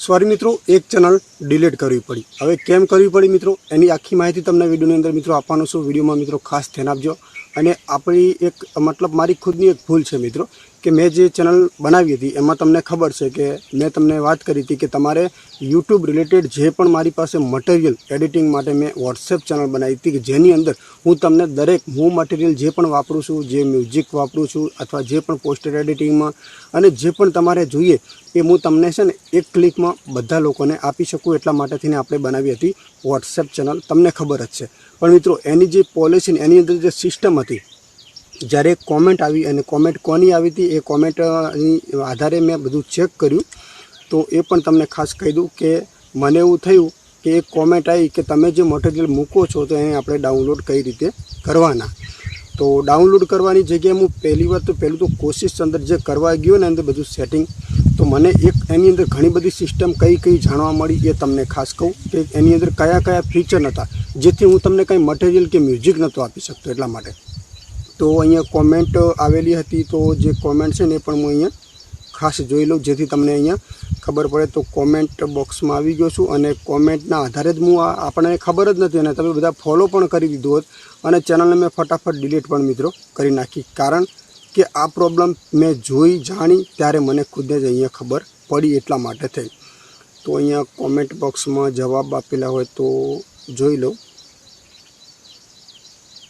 Sorry મિત્રો, એક channel delete કરવી પડી. હવે કેમ કરવી પડી મિત્રો? એની આખી માહિતી તમને વિડીયોની અંદર મિત્રો આપવાનું છું. વિડીયોમાં મિત્રો ખાસ ધ્યાન આપજો. અને આપણી એક, મતલબ મારી ખુદની એક ભૂલ છે મિત્રો, કે મેં જે ચેનલ બનાવી હતી, એમાં તમને ખબર છે કે મેં તમને વાત કરી હતી કે તમારે યુટ્યુબ રિલેટેડ જે પણ મારી પાસે મટીરિયલ એડિટિંગ માટે મેં વોટ્સએપ ચેનલ બનાવી હતી, કે જેની અંદર હું તમને દરેક હું મટીરિયલ જે પણ વાપરું છું, જે મ્યુઝિક વાપરું છું, અથવા જે પણ પોસ્ટર એડિટિંગમાં અને જે પણ તમારે જોઈએ, એ હું તમને છે ને એક ક્લિકમાં બધા લોકોને આપી શકું, એટલા માટે થઈને આપણે બનાવી હતી વોટ્સએપ ચેનલ. તમને ખબર જ છે. પણ મિત્રો, એની જે પોલિસી એની અંદર જે સિસ્ટમ હતી, જ્યારે કોમેન્ટ આવી અને કોમેન્ટ કોની આવી હતી, એ કોમેન્ટની આધારે મેં બધું ચેક કર્યું. તો એ પણ તમને ખાસ કહી દઉં કે મને એવું થયું કે એક કોમેન્ટ આવી કે તમે જે મટીરિયલ મૂકો છો, તો એને આપણે ડાઉનલોડ કઈ રીતે કરવાના. તો ડાઉનલોડ કરવાની જગ્યાએ હું પહેલી વાર તો પહેલું તો કોશિશ અંદર જે કરવા ગયો ને અંદર બધું સેટિંગ તો મને એક એની અંદર ઘણી બધી સિસ્ટમ કઈ કઈ જાણવા મળી એ તમને ખાસ કહું કે એની અંદર કયા કયા ફીચર નહોતા જેથી હું તમને કંઈ મટીરિયલ કે મ્યુઝિક નહોતો આપી શકતો એટલા માટે. તો અહીંયા કોમેન્ટ આવેલી હતી તો જે કોમેન્ટ છે ને એ પણ હું અહીંયા ખાસ જોઈ લઉં, જેથી તમને અહીંયા ખબર પડે. તો કોમેન્ટ બોક્સમાં આવી ગયો છું અને કોમેન્ટના આધારે જ હું આ આપણને ખબર જ નથી અને તમે બધા ફોલો પણ કરી દીધું હોત અને ચેનલને મેં ફટાફટ ડિલીટ પણ મિત્રો કરી નાખી. કારણ કે આ પ્રોબ્લેમ મેં જોઈ, જાણી, ત્યારે મને ખુદને જ અહીંયા ખબર પડી એટલા માટે થઈ. તો અહીંયા કોમેન્ટ બોક્સમાં જવાબ આપેલા હોય તો જોઈ લો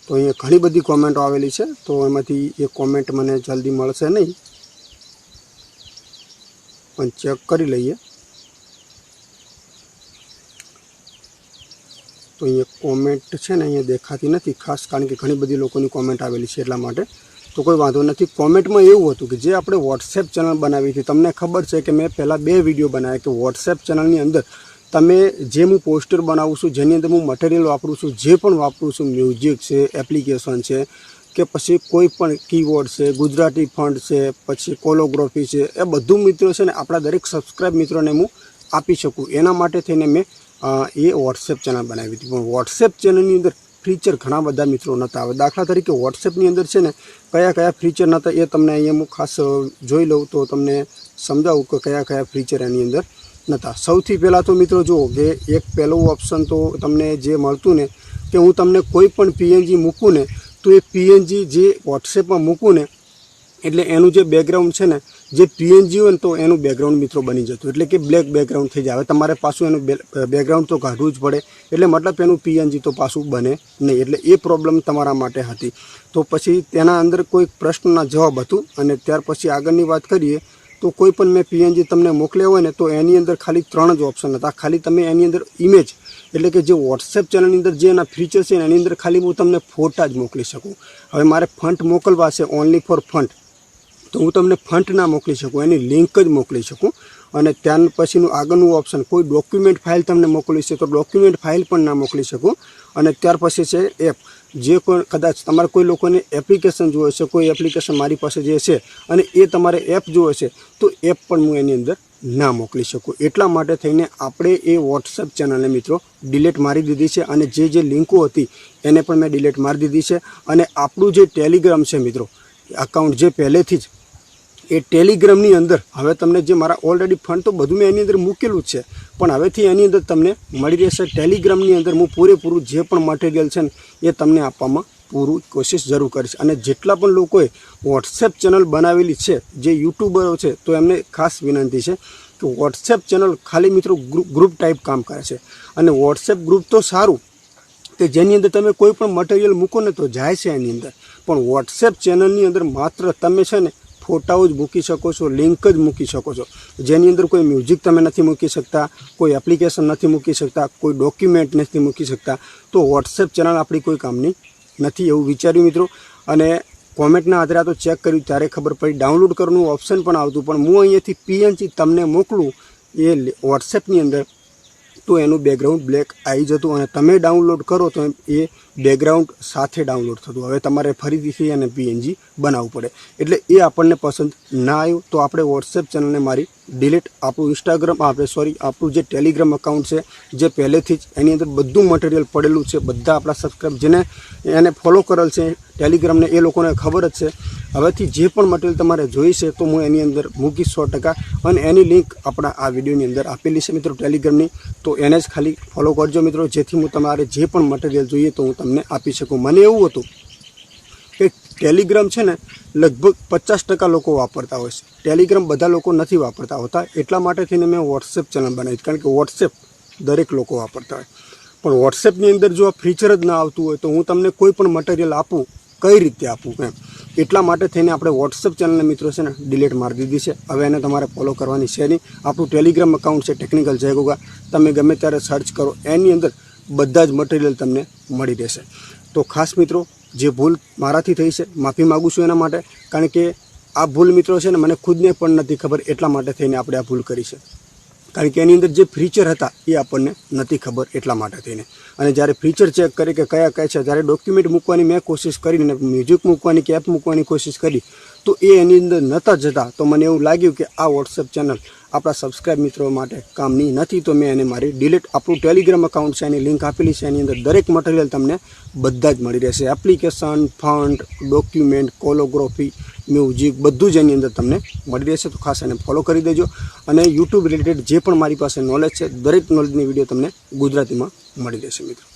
તો અહીંયા ઘણી બધી કોમેન્ટો આવેલી છે, તો એમાંથી એ કોમેન્ટ મને જલ્દી મળશે નહીં. પણ ચેક કરી લઈએ. તો અહીંયા કોમેન્ટ છે ને, અહીંયા દેખાતી નથી, ખાસ કારણ કે ઘણી બધી લોકોની કોમેન્ટ આવેલી છે એટલા માટે. તો કોઈ વાંધો નથી. કોમેન્ટમાં એવું હતું કે જે આપણે વોટ્સએપ ચેનલ બનાવી હતી, તમને ખબર છે કે મેં પહેલાં બે વીડિયો બનાવ્યા કે વોટ્સએપ ચેનલની અંદર તમે જે હું પોસ્ટર બનાવું છું, જેની અંદર હું મટીરિયલ વાપરું છું, જે પણ વાપરું છું મ્યુઝિક છે એપ્લિકેશન છે, કે પછી કોઈ પણ કીવર્ડ છે, ગુજરાતી ફંડ છે, પછી કોલોગ્રાફી છે, એ બધું મિત્રો છે ને આપણા દરેક સબસ્ક્રાઇબ મિત્રોને હું આપી શકું. એના માટે થઈને મેં એ વોટ્સએપ ચેનલ બનાવી હતી. પણ વોટ્સએપ ચેનલની અંદર ફીચર ઘણા બધા મિત્રો નહોતા હવે દાખલા તરીકે વોટ્સએપની અંદર છે ને કયા કયા ફીચર નહોતા એ તમને અહીંયા હું ખાસ જોઈ લઉં તો તમને સમજાવું કે કયા કયા ફીચર એની અંદર નહોતા સૌથી પહેલાં તો મિત્રો જુઓ કે એક પહેલું ઓપ્શન તો તમને જે મળતું ને કે હું તમને કોઈ પણ પીએનજી મૂકું ને તો એ પીએનજી જે વોટ્સએપમાં મૂકું ને એટલે એનું જે બેકગ્રાઉન્ડ છે ને જે પીએનજી હોય ને તો એનું બેકગ્રાઉન્ડ મિત્રો બની જતું. એટલે કે બ્લેક બેકગ્રાઉન્ડ થઈ જાય. તમારે પાછું એનું બેકગ્રાઉન્ડ તો કાઢવું જ પડે. એટલે મતલબ એનું પીએનજી તો પાછું બને નહીં. એટલે એ પ્રોબ્લેમ તમારા માટે હતી. તો પછી તેના અંદર કોઈ પ્રશ્નના જવાબ હતું? અને ત્યાર પછી આગળની વાત કરીએ, તો કોઈ પણ મેં પીએનજી તમને મોકલ્યા હોય ને તો એની અંદર ખાલી ત્રણ જ ઓપ્શન હતા. ખાલી તમે એની અંદર ઇમેજ એટલે કે જે વોટ્સએપ ચેનલની અંદર જે એના ફીચર છે એની અંદર ખાલી હું તમને ફોટા જ મોકલી શકું. હવે મારે ફંટ મોકલવા છે ઓનલી ફોર ફંટ તો હું તમને ફંટ ના મોકલી શકું, એની લિંક જ મોકલી શકું. અને ત્યાર પછીનું આગળનું ઓપ્શન કોઈ ડોક્યુમેન્ટ ફાઇલ તમને મોકલી છે તો ડોક્યુમેન્ટ ફાઇલ પણ ના મોકલી શકું. અને ત્યાર પછી છે એપ જે કોઈ કદાચ તમારે કોઈ લોકોને એપ્લિકેશન જોવે છે, કોઈ એપ્લિકેશન મારી પાસે જે છે અને એ તમારે એપ જોવે છે, તો એપ પણ હું એની અંદર ના મોકલી શકું. એટલા માટે થઈને આપણે એ વોટ્સઅપ ચેનલને મિત્રો ડિલેટ મારી દીધી છે અને જે જે લિંકો હતી એને પણ મેં ડિલેટ મારી દીધી છે. અને આપણું જે ટેલિગ્રામ છે મિત્રો અકાઉન્ટ જે પહેલેથી જ એ ટેલિગ્રામની અંદર. હવે તમને જે મારા ઓલરેડી ફંડ તો બધું મેં એની અંદર મૂકેલું જ છે. પણ હવેથી એની અંદર તમને મળી રહેશે ટેલિગ્રામની અંદર હું પૂરેપૂરું જે પણ મટીરિયલ છે ને એ તમને આપવામાં પૂરું કોશિશ જરૂર કરીશ. અને જેટલા પણ લોકોએ વોટ્સએપ ચેનલ બનાવેલી છે, જે યુટ્યુબરો છે, તો એમને ખાસ વિનંતી છે કે વોટ્સએપ ચેનલ ખાલી મિત્રો ગ્રુપ ટાઈપ કામ કરે છે. અને વોટ્સએપ ગ્રુપ તો સારું, કે જેની અંદર તમે કોઈ પણ મટીરિયલ મૂકો ને તો જાય છે એની અંદર. પણ વોટ્સએપ ચેનલની અંદર માત્ર તમે છે ને ફોટાઓ જ મૂકી શકો છો, લિંક જ મૂકી શકો છો. જેની અંદર કોઈ મ્યુઝિક તમે નથી મૂકી શકતા, કોઈ એપ્લિકેશન નથી મૂકી શકતા, કોઈ ડોક્યુમેન્ટ નથી મૂકી શકતા, તો વોટ્સએપ ચેનલ આપણી કોઈ કામની નથી એવું વિચાર્યું મિત્રો. અને કોમેન્ટના આધારે તો ચેક કર્યું, ત્યારે ખબર પડી. ડાઉનલોડ કરવાનું ઓપ્શન પણ આવતું, પણ હું અહીંયાથી પીએનજી તમને મોકલું, એ વોટ્સએપની અંદર તો એનું બેકગ્રાઉન્ડ બ્લેક આવી જતું અને તમે ડાઉનલોડ કરો તો એ બેકગ્રાઉન્ડ સાથે ડાઉનલોડ થતું. હવે તમારે ફરીથી અને પીએનજી બનાવવું પડે. એટલે એ આપણને પસંદ ના આવ્યું તો આપણે વોટ્સએપ ચેનલને મારી ડિલીટ આપણું ઇન્સ્ટાગ્રામ આપણે સોરી આપણું જે ટેલિગ્રામ અકાઉન્ટ છે, જે પહેલેથી જ એની અંદર બધું મટીરિયલ પડેલું છે, બધા આપણા સબસ્ક્રાઈબ જેને એને ફોલો કરેલ છે ટેલિગ્રામને એ લોકોને ખબર જ છે. હવેથી જે પણ મટીરિયલ તમારે જોઈ છે, તો હું એની અંદર મૂકીશ સો ટકા. અને એની લિંક આપણા આ વિડીયોની અંદર આપેલી છે મિત્રો ટેલિગ્રામની તો એને જ ખાલી ફોલો કરજો મિત્રો, જેથી હું તમારે જે પણ મટીરિયલ જોઈએ તો હું તમને આપી શકું. મને એવું હતું ટેલિગ્રામ છે ને, લગભગ પચાસ ટકા લોકો વાપરતા હોય છે. ટેલિગ્રામ બધા લોકો નથી વાપરતા હોતા. એટલા માટે થઈને મેં વોટ્સએપ ચેનલ બનાવી કારણ કે વોટ્સએપ દરેક લોકો વાપરતા હોય. પણ વોટ્સએપની અંદર જો આ ફીચર જ ના આવતું હોય, તો હું તમને કોઈ પણ મટીરિયલ આપું, કઈ રીતે આપું એમ. એટલા માટે થઈને આપણે વોટ્સએપ ચેનલને મિત્રો છે ને, ડિલીટ મારી દીધી છે. હવે એને તમારે ફોલો કરવાની છે નહીં. આપણું ટેલિગ્રામ અકાઉન્ટ છે ટેકનિકલ જયગોગા. તમે ગમે ત્યારે સર્ચ કરો, એની અંદર બધા જ મટીરિયલ તમને મળી રહેશે. તો ખાસ મિત્રો જે ભૂલ મારાથી થઈ છે, માફી માગું છું એના માટે, કારણ કે આ ભૂલ મિત્રો છે ને મને ખુદને પણ નથી ખબર એટલા માટે થઈને આપણે આ ભૂલ કરી છે. કારણ કે એની અંદર જે ફીચર હતા એ આપણને નથી ખબર એટલા માટે થઈને. અને જ્યારે ફીચર ચેક કરી કે કયા કયા છે, જ્યારે ડોક્યુમેન્ટ મૂકવાની મેં કોશિશ કરીને મ્યુઝિક મૂકવાની કે એપ મૂકવાની કોશિશ કરી, તો એ એની અંદર નહોતા જતા, તો મને એવું લાગ્યું કે આ વોટ્સએપ ચેનલ આપણા સબસ્ક્રાઇબ મિત્રો માટે કામની નથી, તો મેં એને મારી ડિલીટ આપણું ટેલિગ્રામ અકાઉન્ટ છે, એની લિંક આપેલી છે, એની અંદર દરેક મટીરિયલ તમને બધા જ મળી રહેશે. એપ્લિકેશન ફંડ ડોક્યુમેન્ટ કોલોગ્રાફી મ્યુઝિક બધું જ એની અંદર તમને મળી રહેશે, તો ખાસ એને ફોલો કરી દેજો. અને યુટ્યુબ રિલેટેડ જે પણ મારી પાસે નોલેજ છે, દરેક નોલેજની વીડિયો તમને ગુજરાતીમાં મળી રહેશે મિત્રો.